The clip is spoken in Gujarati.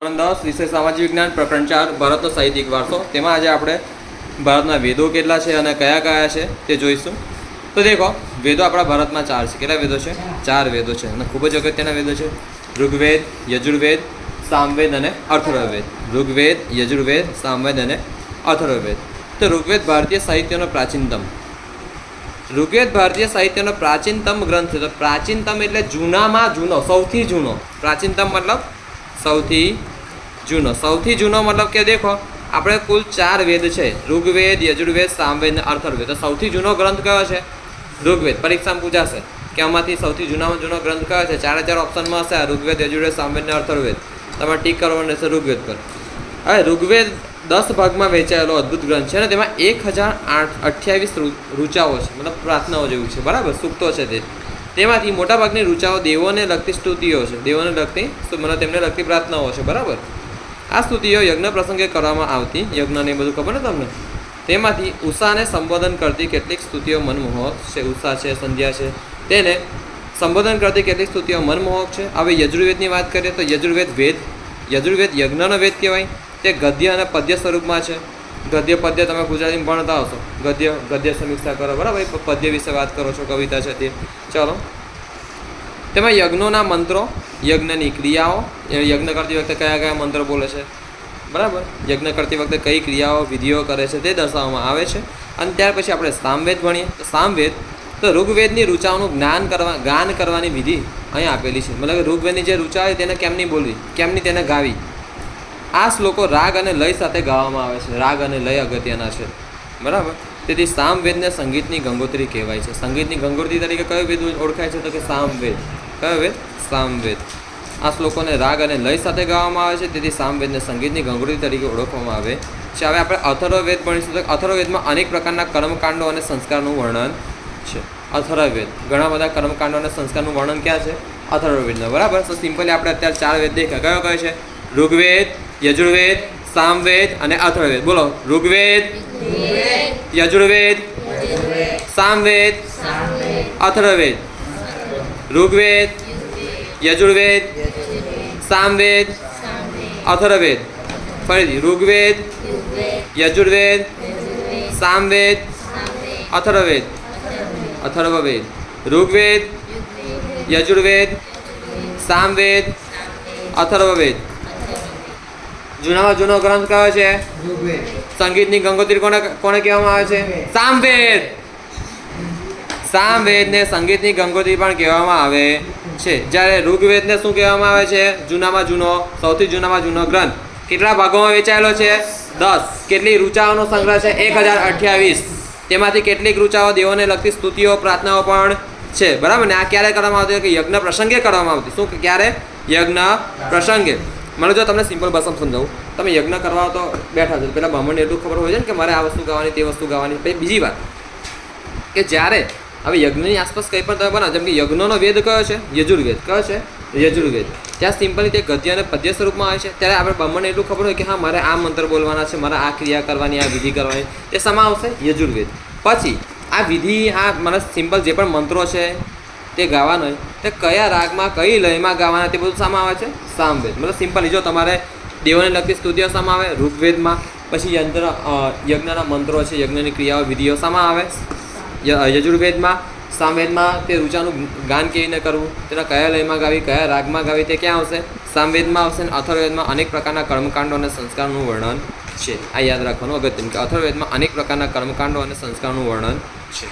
દસ વિષય સામાજિક વિજ્ઞાન, પ્રકરણ ચાર, ભારતનો સાહિત્યિક વારસો. તેમાં આજે આપણે ભારતના વેદો કેટલા છે અને કયા કયા છે તે જોઈશું. તો દેખો, વેદો આપણા ભારતમાં ચાર છે. કેટલા વેદો છે? ચાર વેદો છે. અને ખૂબ જ અગત્યના વેદો છે. ઋગ્વેદ, યજુર્વેદ, સામવેદ અને અથર્વવેદ ઋગ્વેદ, યજુર્વેદ, સામવેદ અને અથર્વવેદ તો ઋગ્વેદ ભારતીય સાહિત્યનો પ્રાચીનતમ. ઋગ્વેદ ભારતીય સાહિત્યનો પ્રાચીનતમ ગ્રંથ. છે તો પ્રાચીનતમ એટલે જૂનામાં જૂનો, સૌથી જૂનો. પ્રાચીનતમ મતલબ સૌથી જૂનો, સૌથી જૂનો મતલબ કે દેખો, આપણે કુલ ચાર વેદ છે. ઋગ્વેદ, યજુર્વેદ, સામવેદ અને અથર્વવેદ તો સૌથી જૂનો ગ્રંથ કયો છે? ઋગ્વેદ. પરીક્ષામાં પૂછાશે કે આમાંથી સૌથી જૂનામાં જૂનો ગ્રંથ કયો છે? ચારે ચાર ઓપ્શનમાં હશે ઋગ્વેદ, યજુર્વેદ, સામવેદ અને અથર્વવેદ તમારે ટીક કરવાનું રહેશે ઋગ્વેદ પર. હવે ઋગ્વેદ દસ ભાગમાં વહેંચાયેલો અદ્ભુત ગ્રંથ છે અને તેમાં એક હજાર આઠ અઠ્યાવીસ રૂચાઓ છે. મતલબ પ્રાર્થનાઓ જેવું છે. બરાબર? સૂક્તો છે તે. તેમાંથી મોટાભાગની રૂચાઓ દેવોને લગતી સ્તુતિઓ છે. દેવોને લગતી મતલબ તેમને લગતી પ્રાર્થનાઓ છે. બરાબર? આ સ્તુતિઓ યજ્ઞ પ્રસંગે કરવામાં આવતી યજ્ઞને બધું ખબર ને તમને? તેમાંથી ઉષાને સંબોધન કરતી કેટલીક સ્તુતિઓ મનમોહક છે. ઉષા છે, સંધ્યા છે. તેને સંબોધન કરતી કેટલીક સ્તુતિઓ મનમોહક છે. હવે યજુર્વેદની વાત કરીએ તો યજુર્વેદ વેદ, યજુર્વેદ યજ્ઞનો વેદ કહેવાય. તે ગદ્ય અને પદ્ય સ્વરૂપમાં છે. ગદ્ય, પદ્ય તમે ગુજરાતીમાં ભણતા હશો. ગદ્ય ગદ્ય સમીક્ષા કરો. બરાબર? પદ્ય વિશે વાત કરો છો, કવિતા છે તે. ચલો. તેમાં યજ્ઞોના મંત્રો, યજ્ઞની ક્રિયાઓ યજ્ઞ કરતી વખતે કયા કયા મંત્રો બોલે છે? બરાબર? યજ્ઞ કરતી વખતે કઈ ક્રિયાઓ, વિધિઓ કરે છે તે દર્શાવવામાં આવે છે. અને ત્યાર પછી આપણે સામવેદ ભણીએ. તો સામવેદ, તો ઋગ્વેદની રૂચાઓનું જ્ઞાન કરવા, ગાન કરવાની વિધિ અહીં આપેલી છે. મતલબ કે ઋગ્વેદની જે રૂચા હોય તેને કેમની બોલવી? કેમની તેને ગાવી? આ શ્લોકો રાગ અને લય સાથે ગાવામાં આવે છે. રાગ અને લય અગત્યના છે. બરાબર? તેથી સામવેદને સંગીતની ગંગોત્રી કહેવાય છે. સંગીતની ગંગોત્રી તરીકે કયો વેદ ઓળખાય છે? તો કે સામવેદ. કયો વેદ? સામવેદ. આ શ્લોકોને રાગ અને લય સાથે ગાવામાં આવે છે. તેથી સામવેદને સંગીતની ગંગોત્રી તરીકે ઓળખવામાં આવે છે. હવે આપણે અથર્વવેદ ભણીશું. તો અથર્વવેદમાં અનેક પ્રકારના કર્મકાંડો અને સંસ્કારનું વર્ણન છે. અથર્વવેદ. ઘણા બધા કર્મકાંડો અને સંસ્કારનું વર્ણન ક્યાં છે? અથર્વવેદના. બરાબર? તો સિમ્પલી આપણે અત્યારે ચાર વેદ દેખ્યા. કયો કયો છે? ઋગ્વેદ, યજુર્વેદ, સામવેદ અને અથર્વવેદ. બોલો. ઋગ્વેદ યજુર્વેદ, સામવેદ, અથર્વવેદ. ઋગ્વેદ, યજુર્વેદ, સામવેદ, અથર્વવેદ. ફરીથી, ઋગ્વેદ, યજુર્વેદ, સામવેદ, અથર્વવેદ. અથર્વવેદ. ઋગ્વેદ, યજુર્વેદ, સામવેદ, અથર્વવેદ. જૂનામાં જૂનો ગ્રંથ કયો છે? સંગીતની ગંગોત્રી કોને કોને કહેવામાં આવે છે? સામવેદ સામવેદને સંગીતની ગંગોત્રી પણ કહેવામાં આવે છે. જ્યારે ઋગ્વેદને શું કહેવામાં આવે છે? જૂનામાં જૂનો સૌથી જૂનામાં જૂનો ગ્રંથ. કેટલા ભાગોમાં વેચાયેલો છે? દસ. કેટલી રૂચાઓનો સંગ્રહ છે? એક હજાર અઠ્યાવીસ. તેમાંથી કેટલીક રૂચાઓ દેવોને લગતી સ્તુતિઓ પ્રાર્થનાઓ પણ છે. બરાબર ને? આ ક્યારે કરવામાં આવતી કે યજ્ઞ પ્રસંગે કરવામાં આવતી. શું ક્યારે? યજ્ઞ પ્રસંગે. મને જો તમને સિમ્પલ ભાષામાં સમજાવું, તમે યજ્ઞ કરવા તો બેઠા છો. પેલા બ્રાહ્મણને એટલું ખબર હોય છે ને કે મારે આ વસ્તુ ગાવાની, તે વસ્તુ ગાવાની. પછી બીજી વાત, કે જ્યારે હવે યજ્ઞની આસપાસ કંઈ પણ તમે બનાવો, જેમ કે યજ્ઞનો વેદ કયો છે? યજુર્વેદ. કયો છે? યજુર્વેદ. ત્યાં સિમ્પલી તે ગદ્ય અને પદ્ય સ્વરૂપમાં આવે છે. ત્યારે આપણે બ્રાહ્મણને એટલું ખબર હોય કે હા, મારે આ મંત્ર બોલવાના છે, મારે આ ક્રિયા કરવાની, આ વિધિ કરવાની. તે સમા આવશે યજુર્વેદ. પછી આ વિધિ, આ મને સિમ્પલ જે પણ મંત્રો છે તે ગાવાનો હોય તે કયા રાગમાં, કઈ લયમાં ગાવાના તે બધું શામાં આવે છે? સામવેદ. મતલબ સિમ્પલી જો તમારે દેવોને લગતી સ્તુતિઓ શામાં આવે, ઋગ્વેદમાં, પછી યંત્ર યજ્ઞના મંત્રો છે, યજ્ઞની ક્રિયાઓ, વિધિઓ શામાં આવે. યજુર્વેદમાં, સામવેદમાં તે રૂચાનું ગાન કેવી રીતે કરવું? તેના કયા લયમાં ગાવી, કયા રાગમાં ગાવી, તે ક્યાં આવશે? સામવેદમાં આવશે અને અથર્વેદમાં અનેક પ્રકારના કર્મકાંડો અને સંસ્કારનું વર્ણન છે. આ યાદ રાખવાનું અગત્યનું કે અથર્વેદમાં અનેક પ્રકારના કર્મકાંડો અને સંસ્કારનું વર્ણન છે.